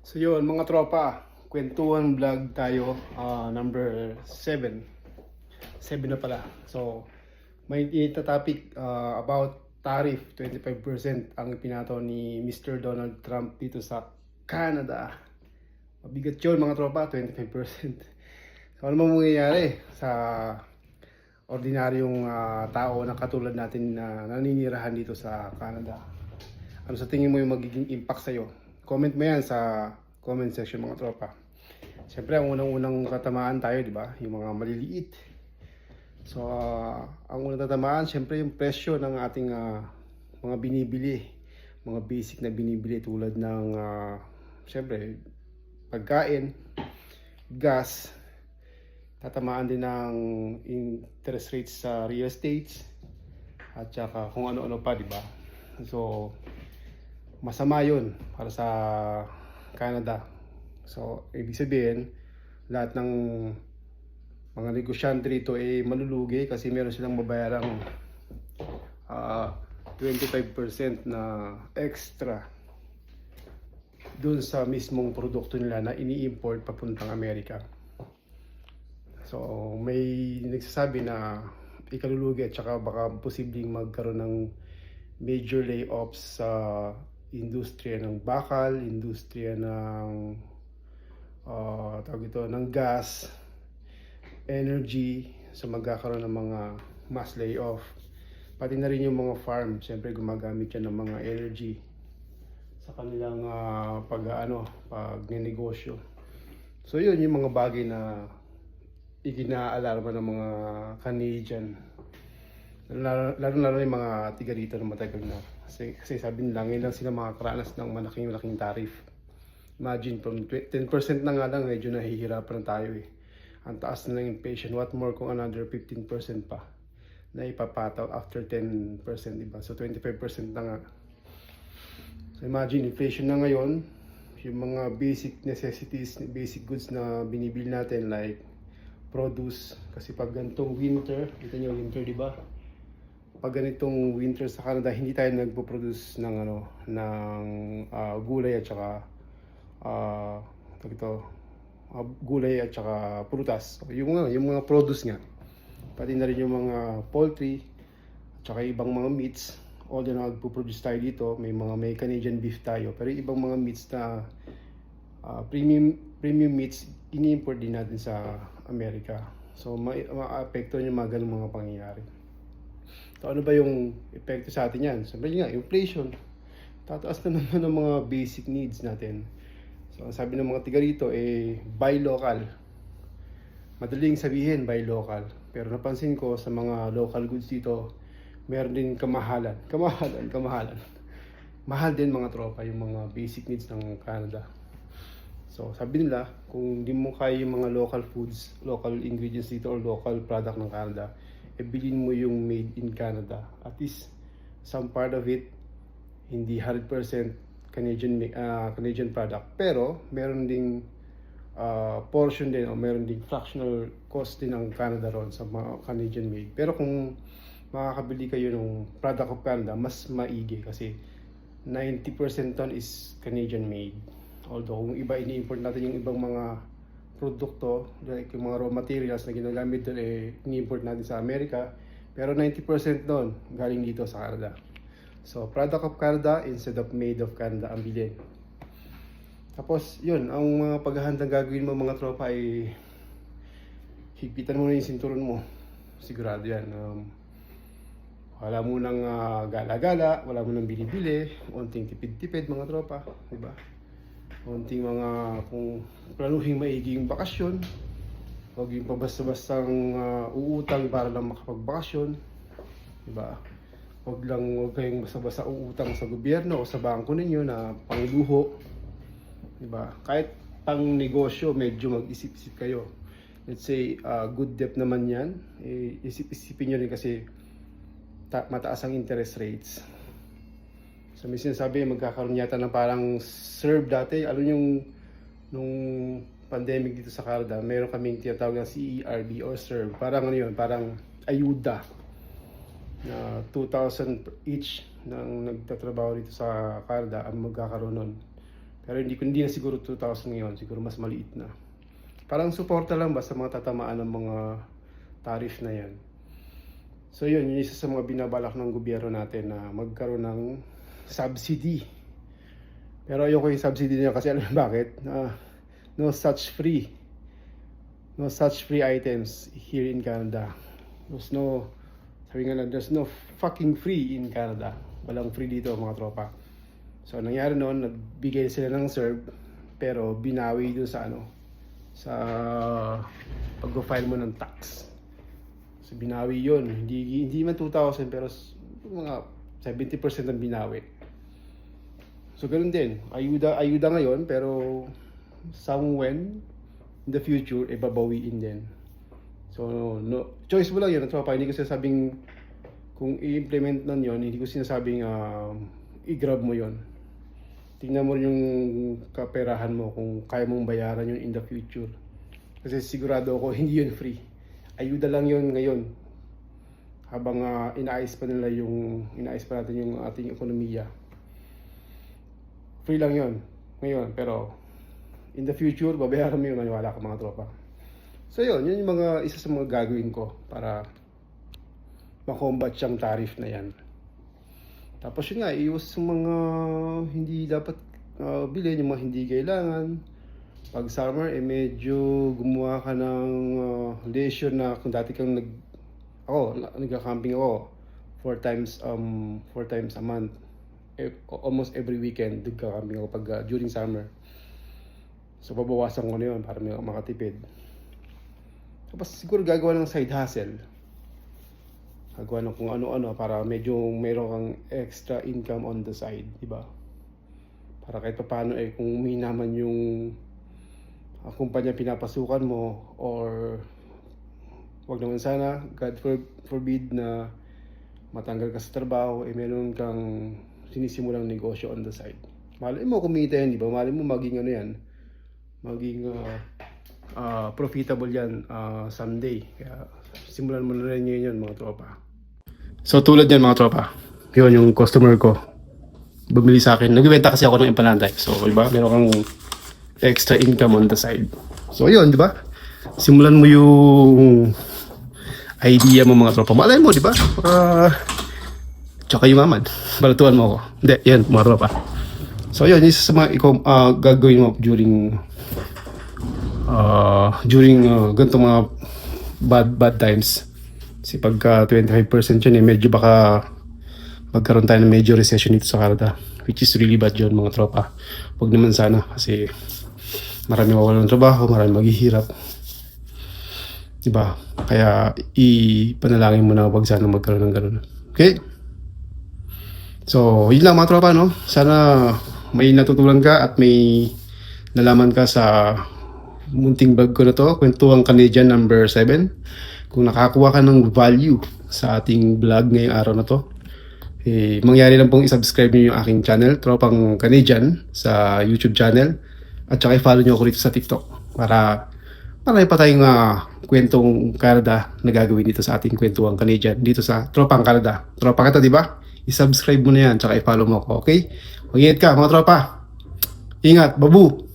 So yun, mga tropa, kwentuhan vlog tayo, ah, number 7. 7 na pala. So, may ita topic ah, about tariff, 25% ang pinato ni Mr. Donald Trump dito sa Canada. Mabigat yun mga tropa, 25%. So, ano mang mangyayari sa ordinaryong ah, tao na katulad natin na naninirahan dito sa Canada? Ano sa tingin mo yung magiging impact sa'yo? Comment mo yan sa comment section mga tropa. Siyempre, ang unang-unang tatamaan tayo, di ba? Yung mga maliliit. So, ah, ang unang tatamaan, siyempre yung presyo ng ating ah, mga binibili. Mga basic na binibili tulad ng, ah, siyempre, pagkain, gas, tatamaan din ng interest rates sa real estates, at saka kung ano-ano pa, di ba? So, masama yun para sa Canada. So, ibig sabihin, lahat ng mga negosyante rito ay malulugi kasi meron silang mabayarang ah, 25% na extra dun sa mismong produkto nila na ini-import papuntang Amerika. So, may nagsasabi na ikalulugi at saka baka posibleng magkaroon ng major layoffs sa industriya ng bakal, industriya ng uh, tawag ito, ng gas, energy, so magkakaroon ng mga mass layoff. Pati na rin yung mga farm, siyempre gumagamit yan ng mga energy sa kanilang ah, pag ano, pag negosyo. So yun yung mga bagay na iginaalarma ng mga Canadian. Lalo, lalo lalo yung mga tiga rito na matagal na. Kasi, kasi sabi nila, ngayon lang sila makakaranas ng malaking-malaking tariff. Imagine, from tw- 10% na nga lang, medyo nahihirapan na tayo eh. Ang taas na ng inflation. What more kung another 15% pa na ipapataw after 10%, diba? So 25% na nga. So imagine, inflation na ngayon, yung mga basic necessities, basic goods na binibili natin like produce. Kasi pag ganitong winter, kita nyo winter, di ba? Pag ganitong winter sa Canada, hindi tayo nagpo-produce ng ano, ng ah, gulay at saka tawag ito, ah, gulay at saka prutas. Yung mga yung mga produce nga. Pati na rin yung mga poultry at saka ibang mga meats. Although nagpo-produce tayo dito, may mga may Canadian beef tayo, pero ibang mga meats na ah, premium premium meats ini-import din natin sa Amerika. So ma- ma-apekto yung mga ganung mga pangyayari. So ano ba yung epekto sa atin yan? Sabi nga, inflation. Tataas na naman ang mga basic needs natin. So ang sabi ng mga tiga rito, eh, buy local. Madaling sabihin, buy local. Pero napansin ko sa mga local goods dito, meron din kamahalan. Kamahalan, kamahalan. Mahal din mga tropa yung mga basic needs ng Canada. So, sabi nila, kung di mo kaya yung mga local foods, local ingredients dito or local product ng Canada, e bilhin mo yung made in Canada. At least, some part of it, hindi 100% Canadian ah, Canadian product. Pero, meron ding ah, portion din o meron ding fractional cost din ng Canada ron sa mga Canadian made. Pero kung makakabili kayo ng product of Canada, mas maigi kasi 90% ton is Canadian made. Although kung iba ini-import natin yung ibang mga produkto, like yung mga raw materials na ginagamit doon eh ini-import natin sa Amerika, pero 90% doon galing dito sa Canada. So, product of Canada instead of made of Canada ang bilhin. Tapos, yun, ang mga paghahandang gagawin mo mga tropa ay higpitan mo na yung sinturon mo. Sigurado yan. Um, wala mo nang ah, gala-gala, wala mo nang binibili, unting tipid-tipid mga tropa, di ba? Unting mga kung planuhin maigi yung bakasyon, huwag yung pabasta-bastang ah, uutang para lang makapagbakasyon, di ba? Huwag lang huwag kayong basta-basta uutang sa gobyerno o sa bangko ninyo na pangluho, di ba? Kahit pang negosyo, medyo mag-isip-isip kayo. Let's say, ah, good debt naman yan, eh, isip-isipin nyo rin kasi ta- mataas ang interest rates. So may sinasabi magkakaroon yata ng parang serve dati. Ano yung nung pandemic dito sa Canada, meron kaming tinatawag na CERB or serve. Parang ano yun, parang ayuda na 2,000 each nang nagtatrabaho dito sa Canada ang magkakaroon nun. Pero hindi hindi na siguro 2,000 ngayon, siguro mas maliit na. Parang suporta lang ba sa mga tatamaan ng mga tariff na yan. So yun, yun isa sa mga binabalak ng gobyerno natin na magkaroon ng subsidy. Pero ayoko yung subsidy niya kasi alam mo bakit? Ah, no such free. No such free items here in Canada. There's no, sabi nga lang, there's no fucking free in Canada. Walang free dito mga tropa. So nangyari noon, nagbigay sila ng serve pero binawi dun sa ano sa pag-file mo ng tax. So binawi 'yon. Hindi hindi man 2,000 pero mga 70% ang binawi. So ganun din. Ayuda ayuda ngayon pero somewhere in the future eh din. So no choice mo lang 'yun. Tropa, hindi ko sinasabing kung i-implement nun 'yon, hindi ko sinasabing um, i-grab mo 'yon. Tingnan mo rin yung kaperahan mo kung kaya mong bayaran yun in the future. Kasi sigurado ako hindi yun free. Ayuda lang yun ngayon. Habang ah, inaayos pa nila yung inaayos pa natin yung ating ekonomiya. Free lang yun ngayon pero in the future babayaran mo yun maniwala ka mga tropa. So yun, yun yung mga isa sa mga gagawin ko para makombat siyang tariff na yan. Tapos yun nga, iwas sa mga hindi dapat ah, bilhin, yung mga hindi kailangan. Pag summer, eh medyo gumawa ka ng ah, leisure na kung dati kang nag... Ako, na- nagka-camping ako. Four times, um, four times a month. Eh, almost every weekend, nagka-camping ako pag ah, during summer. So, babawasan ko na yun para may makatipid. Tapos siguro gagawa ng side hustle gagawa ng kung ano-ano para medyo meron kang extra income on the side, di ba? Para kahit paano eh kung may naman yung uh, kumpanya pinapasukan mo or wag naman sana, God for, forbid na matanggal ka sa trabaho, eh meron kang sinisimulang negosyo on the side. Malay mo kumita yan, di ba? Malay mo maging ano yan, maging uh, uh, profitable yan uh, someday. Kaya simulan mo na rin yun, yun mga tropa. So tulad yan mga tropa, yun yung customer ko. Bumili sa akin. Nagbibenta kasi ako ng empanada. So, di ba? Meron kang extra income on the side. So, yun, di ba? Simulan mo yung idea mo mga tropa. Malay mo, di ba? Uh, tsaka yung mamad. Balatuan mo ako. Hindi, yan, mga tropa. So, yun, isa sa mga ikaw, ah, gagawin mo during uh, during uh, ganitong mga bad bad times. Kasi pagka 25% yun eh, medyo baka magkaroon tayo ng major recession dito sa Canada. Which is really bad yun mga tropa. Huwag naman sana kasi marami mawalan ng trabaho, marami maghihirap. Diba? Kaya ipanalangin mo na wag sana magkaroon ng ganun. Okay? So, yun lang mga tropa, no? Sana may natutunan ka at may nalaman ka sa munting bag ko na to, kwentuang Canadian number 7. Kung nakakuha ka ng value sa ating vlog ngayong araw na to, eh, mangyari lang pong isubscribe nyo yung aking channel, Tropang Canadian, sa YouTube channel. At saka i-follow nyo ako rito sa TikTok para marami pa tayong ah, kwentong Canada na gagawin dito sa ating kwentuang Canadian, dito sa Tropang Canada. Tropa kita, di ba? I-subscribe mo na yan, tsaka i-follow mo ako, okay? Mag-ingat ka, mga tropa. Ingat, babu!